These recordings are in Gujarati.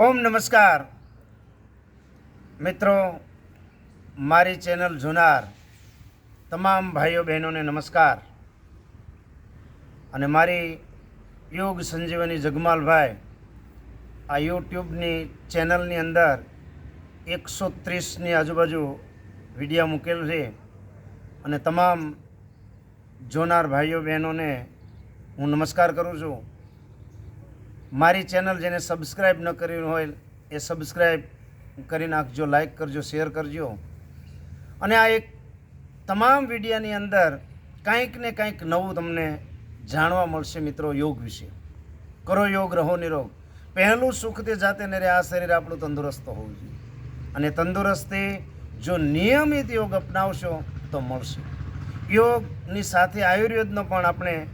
ઓમ નમસ્કાર. મિત્રો, મારી ચેનલ જુનાર તમામ ભાઈઓ બહેનોને નમસ્કાર. અને મારી યોગ સંજીવની જગમાલભાઈ આ યુટ્યુબની ચેનલની અંદર એકસો ત્રીસની આજુબાજુ વિડીયા મૂકેલ છે. અને તમામ જોનાર ભાઈઓ બહેનોને હું નમસ્કાર કરું છું. મારી ચેનલ જેને સબસ્ક્રાઈબ ન કરી હોય એ સબસ્ક્રાઈબ કરી નાખજો લાઈક કરજો શેર કરજો. અને આ એક તમામ વિડીયાની અંદર કાંઈક ને કંઈક નવું તમને જાણવા મળશે મિત્રો યોગ વિશે. કરો યોગ, રહો નિરોગ. પહેલું સુખ તે જાતે ને રે આ શરીર આપણું તંદુરસ્ત હોવું જોઈએ. અને તંદુરસ્તી જો નિયમિત યોગ અપનાવશો તો મળશે. યોગની સાથે આયુર્વેદનો પણ આપણે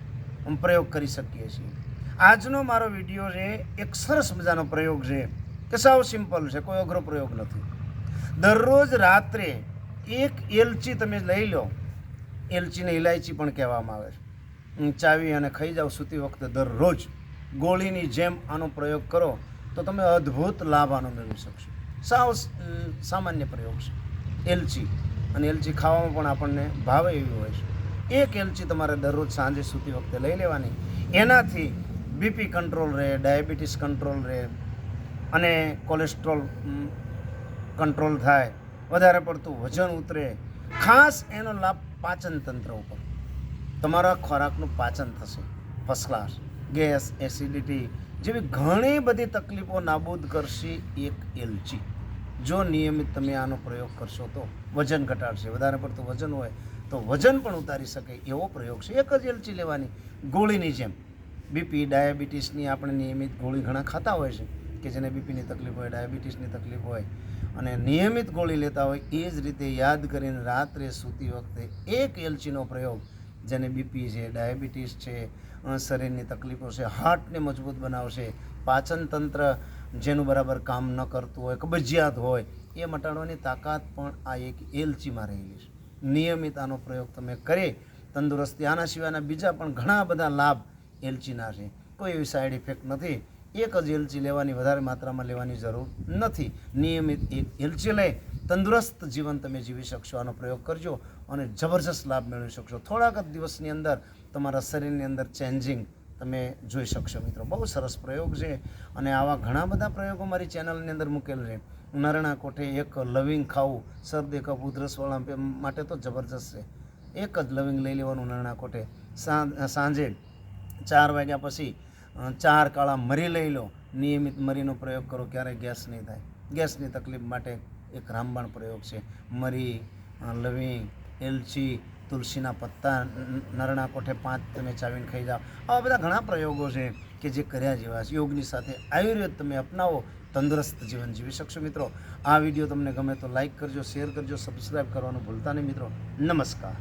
પ્રયોગ કરી શકીએ છીએ. આજનો મારો વીડિયો છે, એક સરસ મજાનો પ્રયોગ છે, કે સાવ સિમ્પલ છે, કોઈ અઘરો પ્રયોગ નથી. દરરોજ રાત્રે એક એલચી તમે લઈ લો, એલચીને ઇલાયચી પણ કહેવામાં આવે છે. ચાવી અને ખાઈ જાઓ સૂતી વખતે દરરોજ ગોળીની જેમ આનો પ્રયોગ કરો, તો તમે અદ્ભુત લાભ આનો મેળવી શકશો. સાવ સામાન્ય પ્રયોગ છે. એલચી, અને એલચી ખાવામાં પણ આપણને ભાવે એવી હોય છે. એક એલચી તમારે દરરોજ સાંજે સૂતી વખતે લઈ લેવાની. એનાથી બીપી કંટ્રોલ રહે, ડાયાબિટીસ કંટ્રોલ રહે અને કોલેસ્ટ્રોલ કંટ્રોલ થાય, વધારે પડતું વજન ઉતરે. ખાસ એનો લાભ પાચન તંત્ર ઉપર. તમારા ખોરાકનું પાચન થશે. ફર્સ્ટ ક્લાસ ગેસ એસિડિટી જેવી ઘણી બધી તકલીફો નાબૂદ કરશે એક એલચી જો નિયમિત તમે આનો પ્રયોગ કરશો તો વજન ઘટાડશે. વધારે પડતું વજન હોય તો વજન પણ ઉતારી શકે એવો પ્રયોગ છે. એક જ એલચી લેવાની, ગોળીની જેમ. બીપી, ડાયાબિટીસની આપણે નિયમિત ગોળી ઘણા ખાતા હોય છે કે જેને બીપીની તકલીફ હોય, ડાયાબિટીસની તકલીફ હોય. અને નિયમિત ગોળી લેતા હોય એ જ રીતે યાદ કરીને રાત્રે સૂતી વખતે એક એલચીનો પ્રયોગ જેને બીપી છે, ડાયાબિટીસ છે શરીરની તકલીફો છે, હાર્ટને મજબૂત બનાવશે, પાચન તંત્ર જેનું બરાબર કામ ન કરતું હોય, કબજિયાત હોય, એ મટાડવાની તાકાત પણ આ એક એલચીમાં રહેલી છે. નિયમિત આનો પ્રયોગ તમે કરે, તંદુરસ્તી, આના સિવાયના બીજા પણ ઘણા બધા લાભ એલચીના છે. કોઈ એવી સાઈડ ઇફેક્ટ નથી. એક જ એલચી લેવાની, વધારે માત્રામાં લેવાની જરૂર નથી. નિયમિત એક એલચી લઈ તંદુરસ્ત જીવન તમે જીવી શકશો. આનો પ્રયોગ કરજો અને જબરજસ્ત લાભ મેળવી શકશો. થોડાક જ દિવસની અંદર તમારા શરીરની અંદર ચેન્જિંગ તમે જોઈ શકશો મિત્રો. બહુ સરસ પ્રયોગ છે અને આવા ઘણા બધા પ્રયોગો મારી ચેનલની અંદર મૂકેલ છે. નરણા કોઠે એક લવિંગ ખાવું, શરદી, કફ ઉધરસવાળા માટે તો જબરજસ્ત છે. એક જ લવિંગ લઈ લેવાનું નરણા કોઠે. સાંજે ચાર વાગ્યા પછી ચાર કાળા મરી લઈ લો. નિયમિત મરીનો પ્રયોગ કરો, ક્યારેય ગેસ નહીં થાય. ગેસની તકલીફ માટે એક રામબાણ પ્રયોગ છે. મરી લવિંગ, એલચી, તુલસીના પત્તા નરણા કોઠે પાંચ તમે ચાવીને ખાઈ જાઓ. આવા બધા ઘણા પ્રયોગો છે કે જે કર્યા જેવા છે. યોગની સાથે આયુર્વેદ તમે અપનાવો, તંદુરસ્ત જીવન જીવી શકશો મિત્રો. આ વીડિયો તમને ગમે તો લાઈક કરજો, શેર કરજો સબસ્ક્રાઈબ કરવાનું ભૂલતા નહીં મિત્રો. નમસ્કાર.